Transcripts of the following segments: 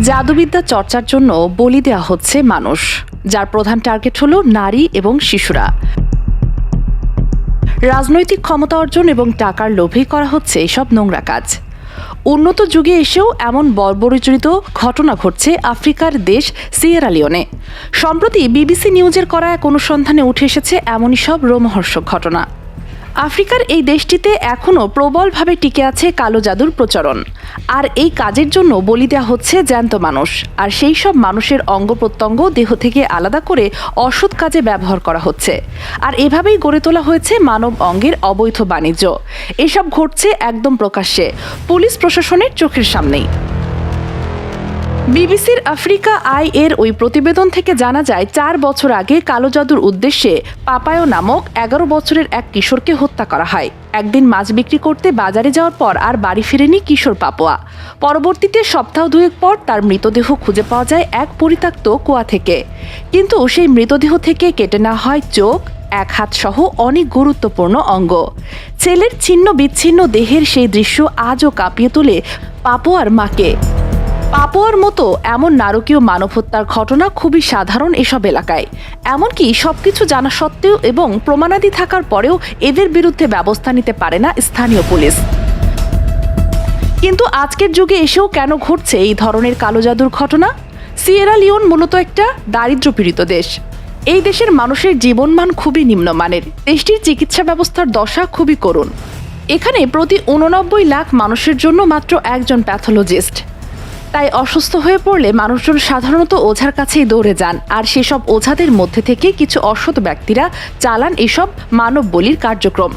জাদুবিদ্যা চর্চার জন্য বলি দেওয়া হচ্ছে মানুষ, যার প্রধান টার্গেট হলো নারী এবং শিশুরা। রাজনৈতিক ক্ষমতা অর্জন এবং টাকার লোভেই করা হচ্ছে এসব নোংরা কাজ। উন্নত যুগে এসেও এমন বর্বরচরিত ঘটনা ঘটছে আফ্রিকার দেশ সিয়েরা লিওনে। সম্প্রতি বিবিসি নিউজের করা এক অনুসন্ধানে উঠে এসেছে এমনই সব রোমহর্ষক ঘটনা। আফ্রিকার এই দেশটিতে এখনও প্রবলভাবে টিকে আছে কালো জাদুর প্রচলন। আর এই কাজের জন্য বলি দেওয়া হচ্ছে জ্যান্ত মানুষ। আর সেই সব মানুষের অঙ্গ প্রত্যঙ্গ দেহ থেকে আলাদা করে অসৎ কাজে ব্যবহার করা হচ্ছে। আর এভাবেই গড়ে তোলা হয়েছে মানব অঙ্গের অবৈধ বাণিজ্য। এসব ঘটছে একদম প্রকাশ্যে। পুলিশ প্রশাসনের চোখের সামনেই। বিবিসির আফ্রিকা আই এর ওই প্রতিবেদন থেকে জানা যায়, চার বছর আগে কালো জাদুর উদ্দেশ্যে পাপায়ো নামক এগারো বছরের এক কিশোরকে হত্যা করা হয়। একদিন মাছ বিক্রি করতে বাজারে যাওয়ার পর আর বাড়ি ফিরেনি কিশোর পাপোয়া। পরবর্তীতে সপ্তাহ দুয়েক পর তার মৃতদেহ খুঁজে পাওয়া যায় এক পরিত্যক্ত কুয়া থেকে। কিন্তু সেই মৃতদেহ থেকে কেটে নেওয়া হয় চোখ, এক হাত সহ অনেক গুরুত্বপূর্ণ অঙ্গ। ছেলের ছিন্ন বিচ্ছিন্ন দেহের সেই দৃশ্য আজও কাঁপিয়ে তোলে পাপোয়ার মাকে। পাপোয়ার মতো এমন নারকীয় মানব হত্যার ঘটনা খুবই সাধারণ এসব এলাকায়। এমনকি সবকিছু জানা সত্ত্বেও এবং প্রমাণাদি থাকার পরেও এদের বিরুদ্ধে ব্যবস্থা নিতে পারে না স্থানীয় পুলিশ। কিন্তু আজকের যুগে এসেও কেন ঘটছে এই ধরনের কালো জাদুর ঘটনা? সিয়েরা লিওন মূলত একটা দারিদ্র্যপীড়িত দেশ। এই দেশের মানুষের জীবনমান খুবই নিম্নমানের। দেশটির চিকিৎসা ব্যবস্থার দশা খুবই করুণ। এখানে প্রতি উননব্বই লাখ মানুষের জন্য মাত্র একজন প্যাথোলজিস্ট। তাই অসুস্থ হয়ে পড়লে মানুষজন সাধারণত ওঝার কাছেই দৌড়ে যান। আর সেসব ওঝাদের মধ্যে থেকে কিছু অসৎ ব্যক্তিরা চালান এসব মানব বলির কার্যক্রম।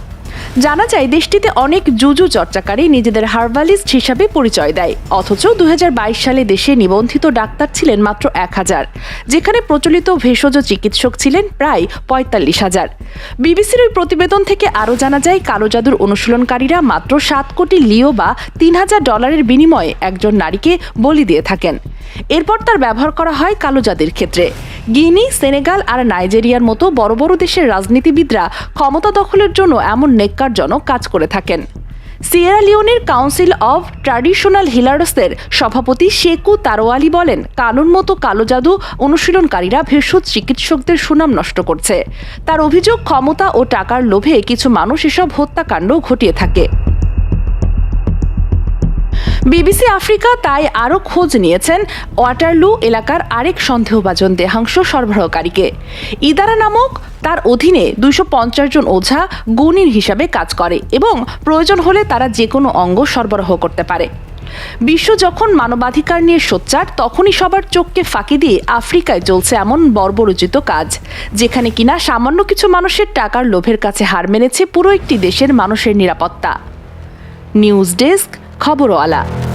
জানা যায়, দেশটিতে অনেক জুজু চর্চাকারী নিজেদের হার্বালিস্ট হিসাবে পরিচয় দেয়। অথচ দু হাজার বাইশ সালে দেশে নিবন্ধিত ডাক্তার ছিলেন মাত্র এক হাজার, যেখানে প্রচলিত ভেষজ চিকিৎসক ছিলেন প্রায় পঁয়তাল্লিশ হাজার। বিবিসির ওই প্রতিবেদন থেকে আরও জানা যায়, কালো জাদুর অনুশীলনকারীরা মাত্র সাত কোটি লিও বা তিন হাজার ডলারের বিনিময়ে একজন নারীকে বলি দিয়ে থাকেন। এরপর তার ব্যবহার করা হয় কালো জাদের ক্ষেত্রে। গিনি, সেনেগাল আর নাইজেরিয়ার মতো বড় বড় দেশের রাজনীতিবিদরা ক্ষমতা দখলের জন্য এমন নেককারজনক কাজ করে থাকেন। সিয়েরা লিওনের কাউন্সিল অব ট্র্যাডিশনাল হিলার্সের সভাপতি শেকু তারোয়ালি বলেন, কানুন মতো কালো জাদু অনুশীলনকারীরা ভেষজ চিকিৎসকদের সুনাম নষ্ট করছে। তার অভিযোগ, ক্ষমতা ও টাকার লোভে কিছু মানুষ এসব হত্যাকাণ্ড ঘটিয়ে থাকে। বিবিসি আফ্রিকা তাই আরও খোঁজ নিয়েছেন ওয়াটারলু এলাকার আরেক সন্দেহভাজন দেহাংশ সরবরাহকারীকে। ইদারা নামক তার অধীনে দুইশো পঞ্চাশ জন ওঝা গুণীর হিসাবে কাজ করে এবং প্রয়োজন হলে তারা যে কোনো অঙ্গ সরবরাহ করতে পারে। বিশ্ব যখন মানবাধিকার নিয়ে সোচ্চার, তখনই সবার চোখকে ফাঁকি দিয়ে আফ্রিকায় চলছে এমন বর্বরোচিত কাজ, যেখানে কিনা সামান্য কিছু মানুষের টাকার লোভের কাছে হার মেনেছে পুরো একটি দেশের মানুষের নিরাপত্তা। News desk Khaborwala.